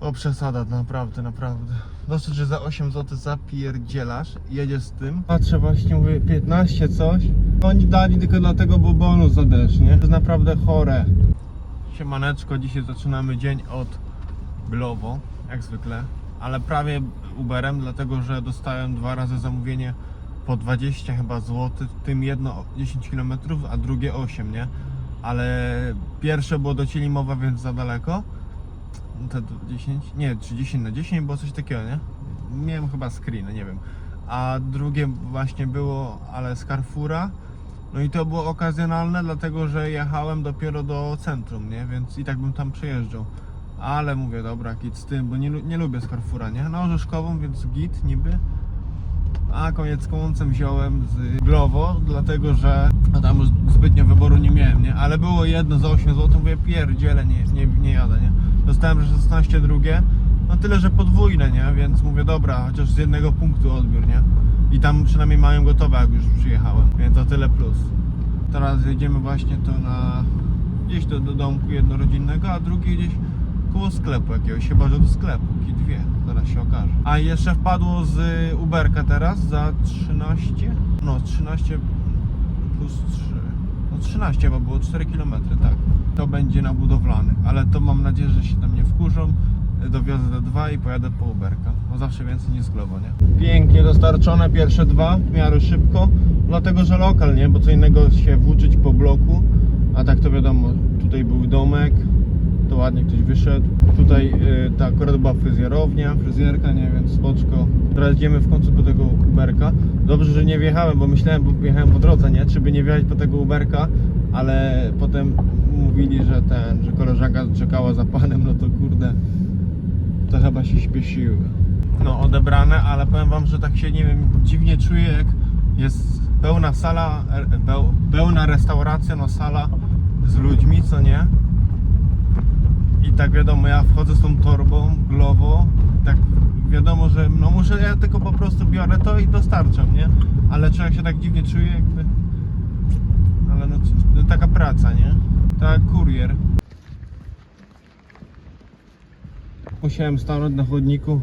O przesada, naprawdę, naprawdę. Dosyć, że za 8 zł zapierdzielasz, jedziesz z tym. Patrzę właśnie, mówię 15 coś. Oni dali tylko dlatego, bo bonus za nie? To jest naprawdę chore. Siemaneczko, dzisiaj zaczynamy dzień od Glovo, jak zwykle. Ale prawie Uberem, dlatego że dostałem dwa razy zamówienie po 20 chyba złotych, tym jedno 10 km, a drugie 8, nie? Ale pierwsze było do Cielimowa, więc za daleko. Te 10, nie, czy 10 na 10 było coś takiego, nie? Miałem chyba screen, nie wiem. A drugie właśnie było, ale z Carrefoura. No i to było okazjonalne, dlatego że jechałem dopiero do centrum, nie? Więc i tak bym tam przejeżdżał. Ale mówię, dobra, git z tym, bo nie, nie lubię z Carrefoura, nie? Na Orzeszkową, więc git niby. A koniec końcem wziąłem z Glovo, dlatego że tam już zbytnio wyboru nie miałem, nie? Ale było jedno za 8 zł, mówię pierdziele, nie, nie, nie jadę, nie? Dostałem że 16 drugie, no tyle, że podwójne, nie? Więc mówię, dobra, chociaż z jednego punktu odbiór, nie? I tam przynajmniej mają gotowe, jak już przyjechałem, więc to tyle plus. Teraz jedziemy właśnie to na gdzieś do, do domku jednorodzinnego, a drugi gdzieś koło sklepu jakiegoś, chyba że do sklepu, ki dwie, zaraz się okaże. A jeszcze wpadło z Uberka teraz za 13, no 13 plus 3, no 13 chyba było 4 km, tak. To będzie na budowlanych, ale to mam nadzieję, że się tam nie wkurzą. Dowiozę do dwa i pojadę po Uberka, bo zawsze więcej niż Glovo, nie? Pięknie dostarczone pierwsze dwa, w miarę szybko, dlatego że lokal, nie? Bo co innego się włóczyć po bloku, a tak to wiadomo, tutaj był domek, to ładnie ktoś wyszedł. Tutaj y, ta akurat była fryzjerownia, fryzjerka, nie więc spoczko. Teraz idziemy w końcu po tego Uberka. Dobrze, że nie wjechałem, bo myślałem, bo jechałem po drodze, nie? Czy by nie wjechać po tego Uberka, ale potem mówili, że ten, że koleżanka czekała za panem, no to kurde, to chyba się śpieszyły. No odebrane, ale powiem wam, że tak się, nie wiem, dziwnie czuję, jak jest pełna sala, e, peł- pełna restauracja, no sala z ludźmi, co nie? I tak wiadomo, ja wchodzę z tą torbą, glowo, tak wiadomo, że no muszę, ja tylko po prostu biorę to i dostarczam, nie? Ale człowiek się tak dziwnie czuje, jakby... Ale no, no taka praca, nie? Tak, kurier. Musiałem stanąć na chodniku.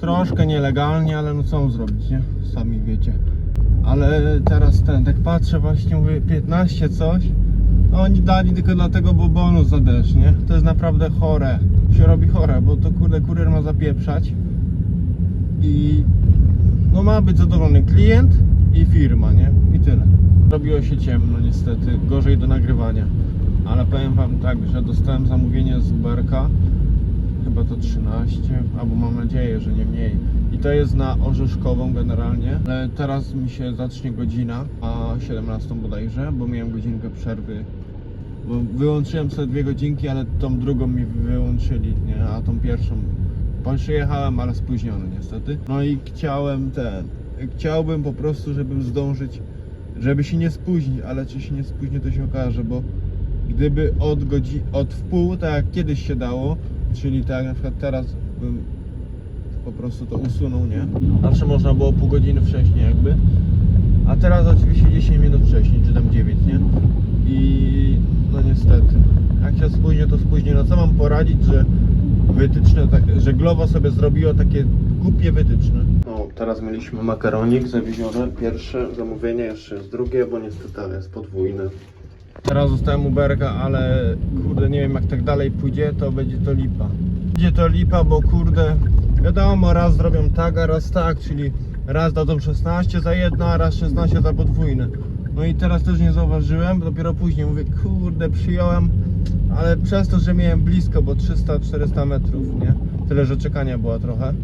Troszkę nielegalnie, ale no co zrobić, nie? Sami wiecie. Ale teraz ten, tak patrzę właśnie, mówię 15 coś. Oni dali tylko dlatego, bo bonus za deszcz, nie? To jest naprawdę chore. Się robi chore, bo to kurde kurier ma zapieprzać. I no ma być zadowolony klient i firma, nie? I tyle. Robiło się ciemno niestety, gorzej do nagrywania. Ale powiem wam tak, że dostałem zamówienie z Uberka chyba to 13, albo mam nadzieję, że nie mniej. I to jest na Orzeszkową generalnie. Ale teraz mi się zacznie godzina, a 17 bodajże, bo miałem godzinkę przerwy. Wyłączyłem sobie dwie godzinki, ale tą drugą mi wyłączyli, nie? A tą pierwszą przyjechałem, ale spóźniony niestety. No i chciałem ten, chciałbym po prostu, żebym zdążyć, żeby się nie spóźnić, ale czy się nie spóźnię to się okaże, bo gdyby od godzin, od wpół, tak jak kiedyś się dało, czyli tak na przykład teraz bym po prostu to usunął, nie? Zawsze można było pół godziny wcześniej jakby, a teraz oczywiście 10 minut wcześniej, czy tam 9, nie? I no niestety, jak się spóźnię, to spóźnię. No co mam poradzić, że wytyczne, tak, że Glovo sobie zrobiło takie głupie wytyczne. No, teraz mieliśmy makaronik zawiezione, pierwsze zamówienie, jeszcze jest drugie, bo niestety ale jest podwójne. Teraz zostałem Uberka, ale kurde nie wiem jak tak dalej pójdzie, to będzie to lipa. Będzie to lipa, bo kurde, wiadomo, raz zrobią tak, a raz tak, czyli raz dadzą 16 za jedno, a raz 16 za podwójne. No i teraz też nie zauważyłem, dopiero później mówię, kurde, przyjąłem, ale przez to, że miałem blisko, bo 300-400 metrów, nie? Tyle, że czekania była trochę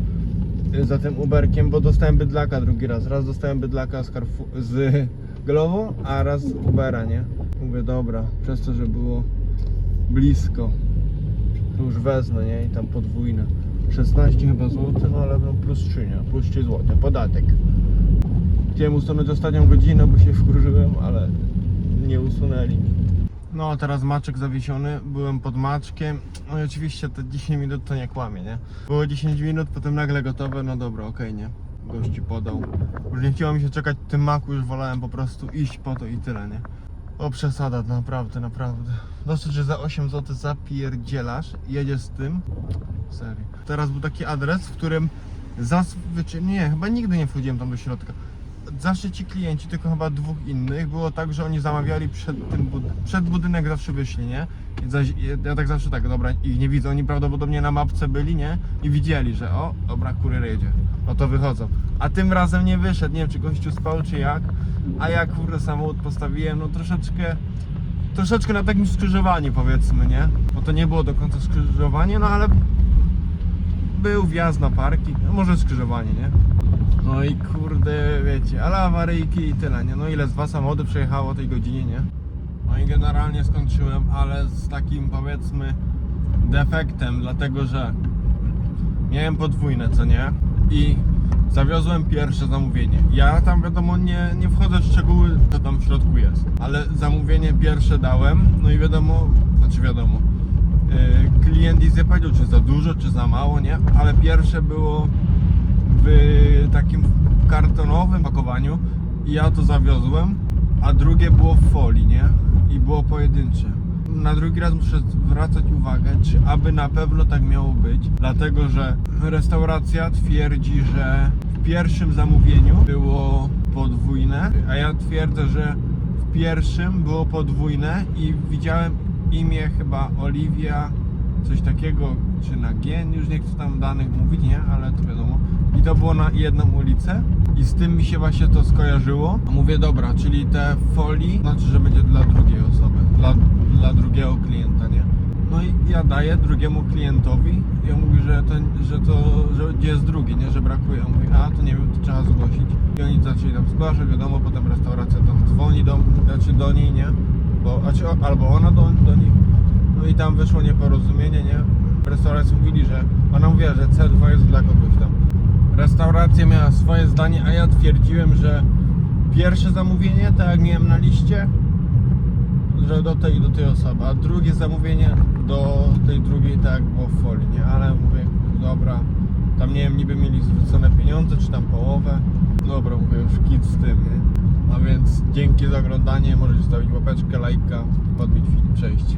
za tym Uberkiem, bo dostałem bydlaka drugi raz. Raz dostałem bydlaka z, Carrefour, z Glovo, a raz z Ubera, nie? Mówię, dobra, przez to, że było blisko, to już wezmę, nie? I tam podwójne. 16 chyba zł, no ale no plus 3, nie? Plus 3 zł, podatek. Chciałem usunąć ostatnią godzinę, bo się wkurzyłem, ale nie usunęli mi. No, teraz maczek zawiesiony, byłem pod maczkiem. No i oczywiście te 10 minut to nie kłamie, nie? Było 10 minut, potem nagle gotowe, no dobra, okej, nie? Gości podał. Już nie chciało mi się czekać tym maku, już wolałem po prostu iść po to i tyle, nie? O przesada, naprawdę, naprawdę. Dosyć, że za 8 zł zapierdzielasz, jedziesz z tym. Serio. Teraz był taki adres, w którym zazwyczaj, nie, chyba nigdy nie wchodziłem tam do środka. Zawsze ci klienci, tylko chyba dwóch innych, było tak, że oni zamawiali przed tym, bud- przed budynek zawsze wyszli, nie? Zaś, ja tak zawsze tak, dobra, ich nie widzę, oni prawdopodobnie na mapce byli, nie? I widzieli, że o, dobra, kurier jedzie, no to wychodzą. A tym razem nie wyszedł, nie wiem czy gościu spał, czy jak, a ja kurde samochód postawiłem, no troszeczkę, troszeczkę na takim skrzyżowaniu powiedzmy, nie? Bo to nie było do końca skrzyżowanie, no ale był wjazd na parking, no może skrzyżowanie, nie? No i kurde, wiecie, ale awaryjki i tyle, nie? No ile z dwa samochody przejechało o tej godzinie, nie? No i generalnie skończyłem, ale z takim powiedzmy defektem, dlatego że miałem podwójne, co nie? I zawiozłem pierwsze zamówienie. Ja tam wiadomo nie, nie wchodzę w szczegóły, co tam w środku jest, ale zamówienie pierwsze dałem, no i wiadomo, znaczy wiadomo, yy, klient nie powiedział, czy za dużo, czy za mało, nie? Ale pierwsze było w takim kartonowym pakowaniu i ja to zawiozłem, a drugie było w folii, nie? I było pojedyncze. Na drugi raz muszę zwracać uwagę, czy aby na pewno tak miało być, dlatego że restauracja twierdzi, że w pierwszym zamówieniu było podwójne, a ja twierdzę, że w pierwszym było podwójne i widziałem imię chyba Oliwia, coś takiego, czy na G, już nie chcę tam danych mówić, nie, ale to wiadomo. I to było na jedną ulicę i z tym mi się właśnie to skojarzyło. Mówię, dobra, czyli te folii, znaczy, że będzie dla drugiej osoby, dla, dla drugiego klienta, nie? No i ja daję drugiemu klientowi i on mówi, że to, że to, że gdzie jest drugi, nie, że brakuje. On mówi, a to nie wiem, to trzeba zgłosić. I oni zaczęli tam zgłaszać, wiadomo, potem restauracja tam dzwoni do, znaczy do niej, nie? Bo, znaczy, albo ona do, do nich. No i tam wyszło nieporozumienie, nie? Restauracji mówili, że ona mówiła, że C2 jest dla kogoś tam. Restauracja miała swoje zdanie, a ja twierdziłem, że pierwsze zamówienie, tak jak miałem na liście, że do tej i do tej osoby, a drugie zamówienie do tej drugiej, tak jak było w folii, nie? Ale mówię, dobra, tam nie wiem, niby mieli zwrócone pieniądze, czy tam połowę. Dobra, mówię, już kit z tym, nie? A więc dzięki za oglądanie, możecie zostawić łapeczkę, lajka podbić film. Cześć.